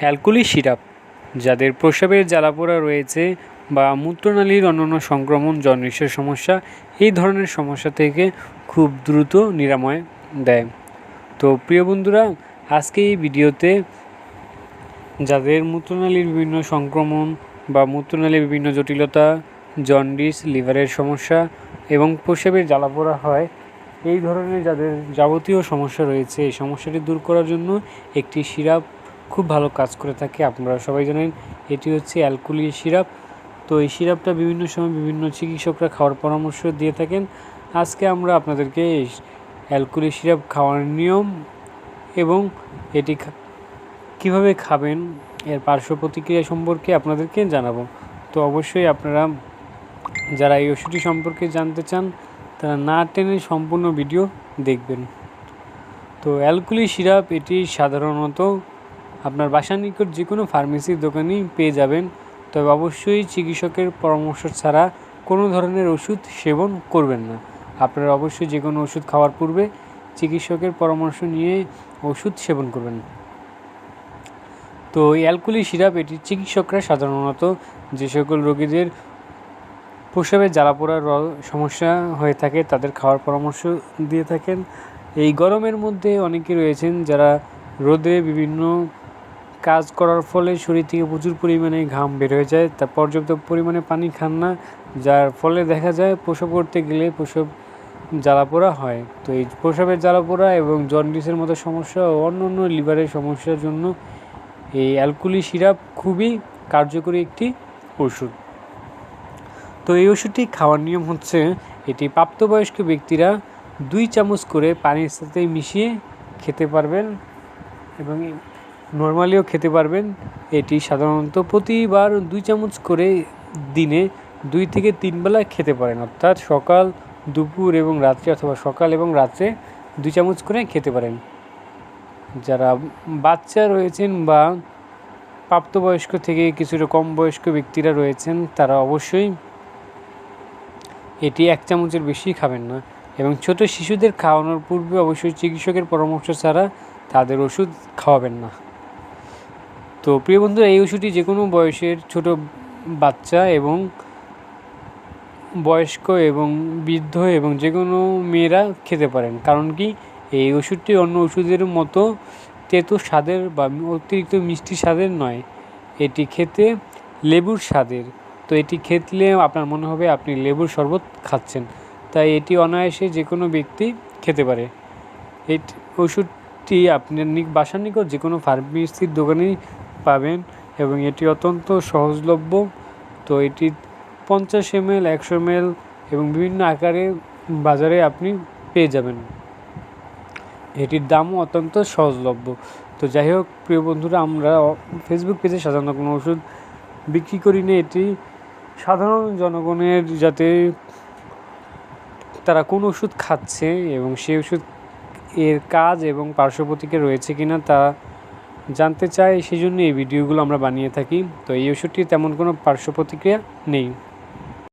অ্যালকোলি syrup, যাদের প্রস্রাবের জ্বালাপোড়া রয়েছে বা মূত্রনালীর অন্যান্য সংক্রমণ জন্ডিসের সমস্যা, এই ধরনের সমস্যা থেকে খুব দ্রুত নিরাময় দেয়। তো প্রিয় বন্ধুরা, আজকে এই ভিডিওতে যাদের মূত্রনালীর বিভিন্ন সংক্রমণ বা মূত্রনালীর বিভিন্ন জটিলতা, জন্ডিস, লিভারের সমস্যা এবং প্রস্রাবের জ্বালাপোড়া হয়, এই ধরনের যাদের যাবতীয় সমস্যা রয়েছে, এই সমস্যাটি দূর করার জন্য একটি সিরাপ খুব ভালো কাজ করে থাকে আপনারা সবাই জানেন। এটি হচ্ছে অ্যালকুলি সিরাপ। তো এই সিরাপটা বিভিন্ন সময় বিভিন্ন চিকিৎসকরা খাওয়ার পরামর্শ দিয়ে থাকেন। আজকে আমরা আপনাদেরকে এই অ্যালকুলি সিরাপ খাওয়ার নিয়ম এবং এটি কীভাবে খাবেন এর পার্শ্ব প্রতিক্রিয়া সম্পর্কে আপনাদেরকে জানাব। তো অবশ্যই আপনারা যারা এই ওষুধটি সম্পর্কে জানতে চান, তারা না টেনে সম্পূর্ণ ভিডিও দেখবেন। তো অ্যালকুলি সিরাপ এটি সাধারণত আপনার বাসার নিকট যে কোনো ফার্মেসির দোকানেই পেয়ে যাবেন। তবে অবশ্যই চিকিৎসকের পরামর্শ ছাড়া কোনো ধরনের ওষুধ সেবন করবেন না। আপনারা অবশ্যই যে কোনো ওষুধ খাওয়ার পূর্বে চিকিৎসকের পরামর্শ নিয়ে ওষুধ সেবন করবেন। তো এই অ্যালকুলি সিরাপ এটি চিকিৎসকরা সাধারণত যে সকল রোগীদের প্রসাবের জ্বালাপোড়ার সমস্যা হয়ে থাকে তাদের খাওয়ার পরামর্শ দিয়ে থাকেন। এই গরমের মধ্যে অনেকে রয়েছেন যারা রোদে বিভিন্ন কাজ করার ফলে শরীর থেকে প্রচুর পরিমাণে ঘাম বের হয়ে যায়। তা পর্যাপ্ত পরিমাণে পানি খান না, যার ফলে দেখা যায় প্রসব করতে গেলে প্রসব জ্বালাপোড়া হয়। তো এই প্রসবের জ্বালাপোড়া এবং জন্ডিসের মতো সমস্যা ও অন্য অন্য লিভারের সমস্যার জন্য এই অ্যালকুলি সিরাপ খুবই কার্যকরী একটি ওষুধ। তো এই ওষুধটি খাওয়ার নিয়ম হচ্ছে, এটি প্রাপ্তবয়স্ক ব্যক্তিরা দুই চামচ করে পানির সাথে মিশিয়ে খেতে পারবেন এবং নর্মালিও খেতে পারবেন। এটি সাধারণত প্রতিবার দুই চামচ করে দিনে দুই থেকে তিন বেলা খেতে পারেন। অর্থাৎ সকাল, দুপুর এবং রাত্রে অথবা সকাল এবং রাত্রে দুই চামচ করে খেতে পারেন। যারা বাচ্চা রয়েছেন বা প্রাপ্তবয়স্ক থেকে কিছুটা কম বয়স্ক ব্যক্তিরা রয়েছেন, তারা অবশ্যই এটি এক চামচের বেশি খাবেন না এবং ছোট শিশুদের খাওয়ানোর পূর্বে অবশ্যই চিকিৎসকের পরামর্শ ছাড়া তাদের ওষুধ খাওয়াবেন না। তো প্রিয় বন্ধুরা, এই ওষুধটি যে কোনো বয়সের ছোট বাচ্চা এবং বয়স্ক এবং বৃদ্ধ এবং যে কোনো মেয়েরা খেতে পারেন। কারণ কি, এই ওষুধটি অন্য ওষুধের মতো তেতো স্বাদের বা অতিরিক্ত মিষ্টি স্বাদের নয়। এটি খেতে লেবুর স্বাদের। তো এটি খেতলে আপনার মনে হবে আপনি লেবুর শরবত খাচ্ছেন। তাই এটি অনায়াসে যে কোনো ব্যক্তি খেতে পারে। এটি ওষুধটি আপনার বাসার নিকট যে কোনো ফার্মেসির দোকানেই পাবেন এবং এটি অত্যন্ত সহজলভ্য। তো এটি পঞ্চাশ এমএল, একশো এমএল এবং বিভিন্ন আকারে বাজারে আপনি পেয়ে যাবেন। এটির দামও অত্যন্ত সহজলভ্য। তো যাই হোক, প্রিয় বন্ধুরা, আমরা ফেসবুক পেজে সাধারণত কোনো ওষুধ বিক্রি করি না। এটি সাধারণ জনগণের যাতে তারা কোন ওষুধ খাচ্ছে এবং সেই ওষুধ এর কাজ এবং পার্শ্ব প্রতিক্রিয়া রয়েছে কিনা তা জানতে চায়, সেই জন্য এই ভিডিওগুলো আমরা বানিয়ে থাকি। তো এই ওষুধটির তেমন কোনো পার্শ্ব প্রতিক্রিয়া নেই।